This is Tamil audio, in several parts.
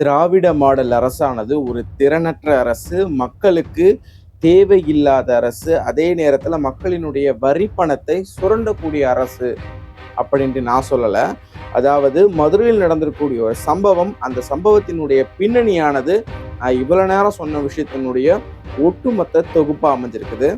திராவிட மாடல் அரசானது ஒரு திறனற்ற அரசு மக்களுக்கு தேவையில்லாத அரசு அதே நேரத்தில் மக்களினுடைய வரி பணத்தை சுரண்டக்கூடிய அரசு அப்படின்ட்டு நான் சொல்லலை. அதாவது மதுரையில் நடந்திருக்கக்கூடிய ஒரு சம்பவம் அந்த சம்பவத்தினுடைய பின்னணியானது நான் இவ்வளோ நேரம் சொன்ன விஷயத்தினுடைய ஒட்டுமொத்த தொகுப்பாக அமைஞ்சிருக்குது.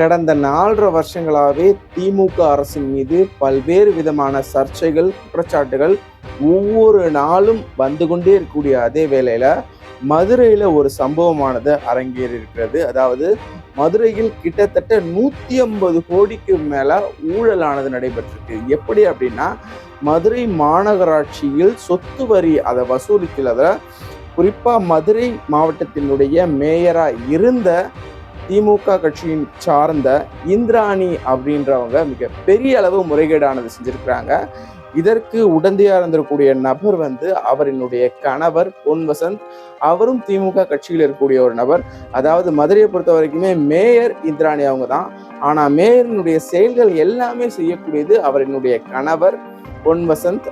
கடந்த நாலரை வருஷங்களாகவே திமுக அரசின் மீது பல்வேறு விதமான சர்ச்சைகள் குற்றச்சாட்டுகள் ஒவ்வொரு நாளும் வந்து கொண்டே இருக்கக்கூடிய அதே வேளையில் மதுரையில் ஒரு சம்பவமானது அரங்கேறி இருக்கிறது அதாவது மதுரையில் கிட்டத்தட்ட நூற்றி ஐம்பது கோடிக்கு மேலே ஊழலானது நடைபெற்றிருக்கு. எப்படி அப்படின்னா மதுரை மாநகராட்சியில் சொத்து வரி அதை வசூலிக்கிறத குறிப்பாக மதுரை மாவட்டத்தினுடைய மேயராக இருந்த திமுக கட்சியின் சார்ந்த இந்திராணி அப்படின்றவங்க மிக பெரிய அளவு முறைகேடானது செஞ்சிருக்கிறாங்க. இதற்கு உடந்தையாக இருந்திருக்கக்கூடிய நபர் வந்து அவரினுடைய கணவர் பொன் வசந்த். அவரும் திமுக கட்சியில் இருக்கக்கூடிய ஒரு நபர். அதாவது மதுரையை பொறுத்த வரைக்குமே மேயர் இந்திராணி அவங்க தான். ஆனால் மேயரினுடைய செயல்கள் எல்லாமே செய்யக்கூடியது அவரினுடைய கணவர் பொன் வசந்த்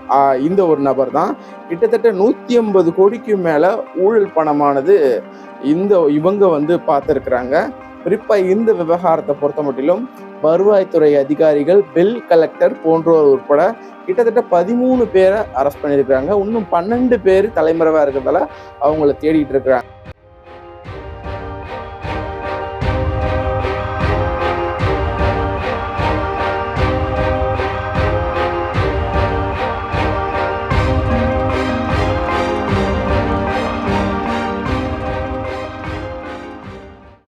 இந்த ஒரு நபர் தான். கிட்டத்தட்ட நூற்றி ஐம்பது கோடிக்கு மேலே ஊழல் பணமானது இந்த இவங்க வந்து பார்த்துருக்குறாங்க. குறிப்பாக இந்த விவகாரத்தை பொறுத்த மட்டிலும் வருவாய்த்துறை அதிகாரிகள் பில் கலெக்டர் போன்றோர் உட்பட கிட்டத்தட்ட பதிமூணு பேரை அரெஸ்ட் பண்ணியிருக்கிறாங்க. இன்னும் பன்னெண்டு பேர் தலைமறைவாக இருக்கிறதால அவங்கள தேடிட்டு இருக்கிறாங்க.